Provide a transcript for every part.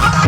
I'm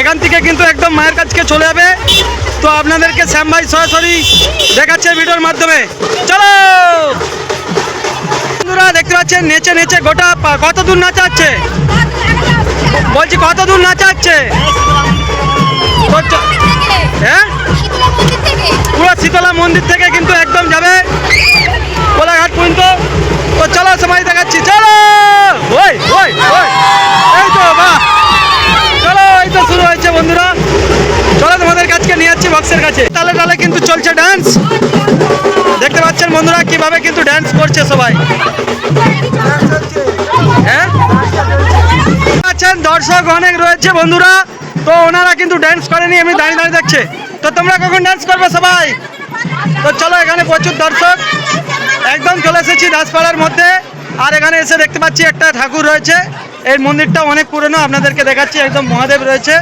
এখান থেকে কিন্তু একদম মায়ের কাছকে চলে যাবে। তো আপনাদেরকে শ্যাম ভাই সরাসরি দেখাচ্ছে ভিডিওর মাধ্যমে। চলো! বন্ধুরা, দেখতে পাচ্ছেন, নেচে নেচে গোটা কত দূর নাচাচ্ছে? বলছি, কত দূর নাচাচ্ছে? হ্যাঁ? পুরো শীতলা মন্দির থেকে কিন্তু একদম যাবে কোলাঘাট পর্যন্ত। তো চলো সবাই দেখাচ্ছি। চলো! ওই ওই ওই এই তো বাহ চলো এই তো শুরু হয়েছে বন্ধুরা চলো তোমাদের কাছকে নিয়ে যাচ্ছি বক্সের কাছে তালে তালে কিন্তু চলছে ডান্স দেখতে পাচ্ছেন বন্ধুরা কীভাবে কিন্তু ডান্স করছে সবাই। হ্যাঁ? আছেন দর্শক অনেক রয়েছে বন্ধুরা। তো ওনারা কিন্তু ডান্স করেনি এমনি দাঁড়িয়ে দাঁড়িয়ে দেখছে। তো তোমরা কখন ডান্স করবে সবাই? তো চলো এখানে প্রচুর দর্শক। একদম চলে এসেছি দাসপাড়ার মধ্যে। আর এখানে এসে দেখতে পাচ্ছি একটা ঠাকুর রয়েছে। এই মন্দিরটা অনেক পুরনো, আপনাদেরকে দেখাচ্ছি। একদম মহাদেব রয়েছে।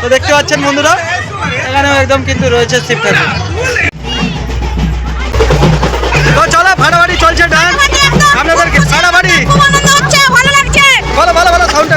তো দেখতে পাচ্ছেন বন্ধুরা। এখানেও একদম কিন্তু রয়েছে শিব ঠাকুর। তো চলো ভাড়াবাড়ি চলছে ডান্স আপনাদেরকে ভাড়াবাড়ি ভালো ভালো ভালো সাউন্ডটা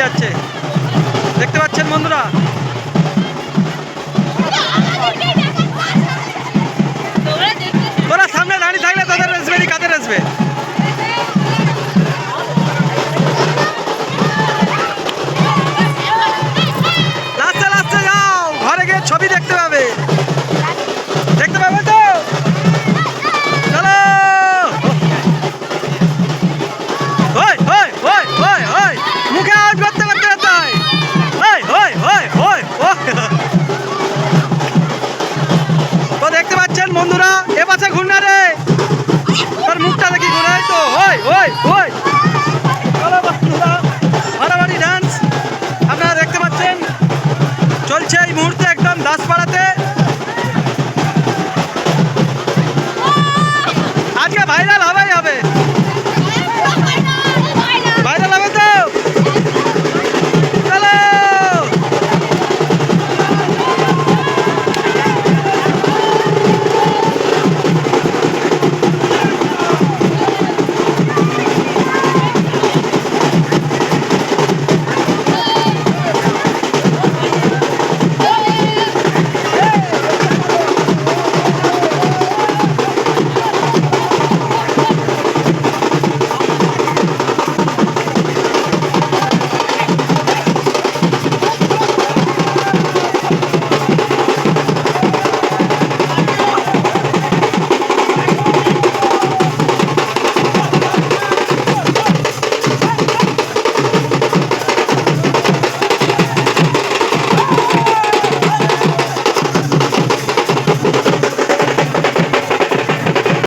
যাচ্ছে দেখতে পাচ্ছেন বন্ধুরা? তোরা সামনে দাঁড়িয়ে থাকলে তোদের রেসবে কাদের রেসবে ছবি দেখতে